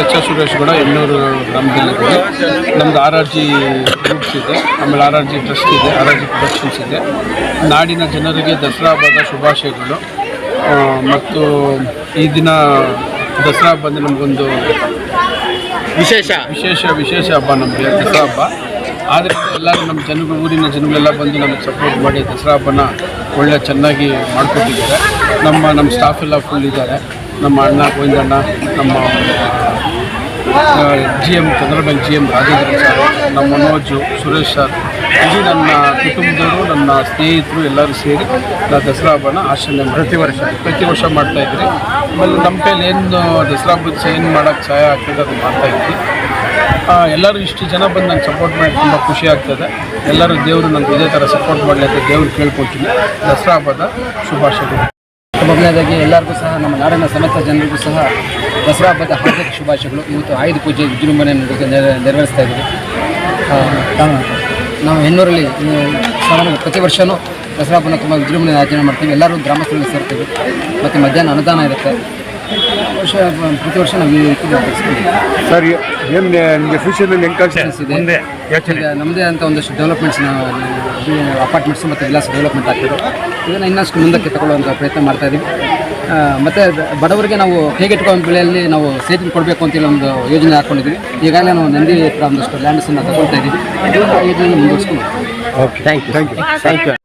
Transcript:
H R Suresh Gowda ಎಣ್ಣೂರು ಗ್ರಾಮದಲ್ಲಿದೆ ನಮ್ಮದು R R G groups ಇದೆ. ಆಮೇಲೆ ಆರ್ ಆರ್ ಜಿ ಟ್ರಸ್ಟ್ ಇದೆ ಆರ್ ಆರ್ ಜಿ ಪ್ರೊಡಕ್ಷನ್ಸ್ ಇದೆ. ನಾಡಿನ ಜನರಿಗೆ ದಸರಾ ಹಬ್ಬದ ಶುಭಾಶಯಗಳು. ಮತ್ತು ಈ ದಿನ ದಸರಾ ಹಬ್ಬ ಅಂದರೆ ನಮಗೊಂದು ವಿಶೇಷ. ವಿಶೇಷ ವಿಶೇಷ ಹಬ್ಬ ನಮಗೆ ದಸರಾ ಹಬ್ಬ. ಆದರೆ ಎಲ್ಲರೂ ನಮ್ಮ ಜನಗಳು ಊರಿನ ಜನಗಳೆಲ್ಲ ಬಂದು ನಮಗೆ ಸಪೋರ್ಟ್ ಮಾಡಿ ದಸರಾ ಹಬ್ಬನ ಒಳ್ಳೆ ಚೆನ್ನಾಗಿ ಮಾಡಿಕೊಟ್ಟಿದ್ದಾರೆ. ನಮ್ಮ ನಮ್ಮ ಸ್ಟಾಫ್ ಎಲ್ಲ ಫುಲ್ ಇದ್ದಾರೆ. ನಮ್ಮ ಅಣ್ಣ ಗೋವಿಂದಣ್ಣ ನಮ್ಮ G M Chandraben bank G M Rajendra sir ನಮ್ಮ ಮನೋಜು ಸುರೇಶ್ ಸರ್ ಇಲ್ಲಿ ನನ್ನ ಕುಟುಂಬದವರು ನನ್ನ ಸ್ನೇಹಿತರು ಎಲ್ಲರೂ ಸೇರಿ ನಾವು ದಸರಾ ಹಬ್ಬನ ಆಚರಣೆ ಪ್ರತಿ ವರ್ಷ. ಪ್ರತಿ ವರ್ಷ ಮಾಡ್ತಾ ಇದ್ರಿ. ಆಮೇಲೆ ನಮ್ಮ ಕೈಲಿ ಏನು ದಸರಾ ಹಬ್ಬದ ಏನು ಮಾಡೋಕ್ಕೆ ಸಹಾಯ ಆಗ್ತದೆ ಅದು ಮಾಡ್ತಾ ಇದ್ವಿ. ಆ, ಎಲ್ಲರೂ ಇಷ್ಟು ಜನ ಬಂದು ನಂಗೆ ಸಪೋರ್ಟ್ ಮಾಡಿ ತುಂಬ ಖುಷಿ ಆಗ್ತದೆ. ಎಲ್ಲರೂ ದೇವರು ನನಗೆ ಇದೇ ಥರ ಸಪೋರ್ಟ್ ಮಾಡಲಿ ಅಂತ ದೇವ್ರು ಕೇಳ್ಕೊಳ್ತೀನಿ. ದಸರಾ ಹಬ್ಬದ ಶುಭಾಶಯಗಳು. ಮೊದಲನೇದಾಗಿ ಎಲ್ಲರಿಗೂ ಸಹ ನಮ್ಮ ನಾಡಿನ ಸಮಸ್ತ ಜನರಿಗೂ ಸಹ ದಸರಾ ಹಬ್ಬದ ಹಾರ್ದಿಕ ಶುಭಾಶಯಗಳು. ಇವತ್ತು ಆಯುಧ ಪೂಜೆ ವಿಜೃಂಭಣೆ ನೆರವೇರಿಸ್ತಾ ಇದ್ದೀವಿ. ಆ, ನಾವು- ಹೆಣ್ಣೂರಲ್ಲಿ ಸಾಮಾನ್ಯ ಪ್ರತಿ ವರ್ಷವೂ ದಸರಾ ಹಬ್ಬನ ತುಂಬ ವಿಜೃಂಭಣೆ ಆಚರಣೆ ಮಾಡ್ತೀವಿ. ಎಲ್ಲರೂ ಗ್ರಾಮಸ್ಥರಲ್ಲಿ ಸೇರ್ತೀವಿ. ಮತ್ತು ಮಧ್ಯಾಹ್ನ ಅನುದಾನ ಇರುತ್ತೆ. ವರ್ಷ ಪ್ರತಿ ವರ್ಷ ನಾವು ಈ ರೀತಿ ನಡೆಸ್ಕೊಂಡಿದ್ದೀವಿ. ಸರ್ ಏನು ನಿಮಗೆ ಫ್ಯೂಚರ್ನಲ್ಲಿ ಇದೆ? ಈಗ ನಮ್ಮದೇ ಅಂತ ಒಂದಷ್ಟು ಡೆವಲಪ್ಮೆಂಟ್ಸ್ ಅಪಾರ್ಟ್ಮೆಂಟ್ಸ್ ಮತ್ತು ಎಲ್ಲ ಡೆವಲಪ್ಮೆಂಟ್ ಆಗ್ತದೆ. ಇದನ್ನು ಇನ್ನಷ್ಟು ಮುಂದಕ್ಕೆ ತಗೊಳ್ಳುವಂಥ ಪ್ರಯತ್ನ ಮಾಡ್ತಾ ಇದ್ದೀವಿ ಮತ್ತು ಬಡವರಿಗೆ ನಾವು ಕೈಗೆಟುಕುವಂಥ ಬೆಳೆಯಲ್ಲಿ ನಾವು ಸೇತುವೆ ಕೊಡಬೇಕು ಅಂತೇಳಿ ಒಂದು ಯೋಜನೆ ಹಾಕ್ಕೊಂಡಿದ್ದೀವಿ ಈಗಾಗಲೇ ನಾವು ನಂದಿ ಹತ್ರ ಒಂದಷ್ಟು ಲ್ಯಾಂಡ್ಸನ್ನು ತಗೊಳ್ತಾ ಇದ್ದೀವಿ ಯೋಜನೆ ಮುಂದುವರಿಸ್ಕೊಂಡು okay thank you thank you thank you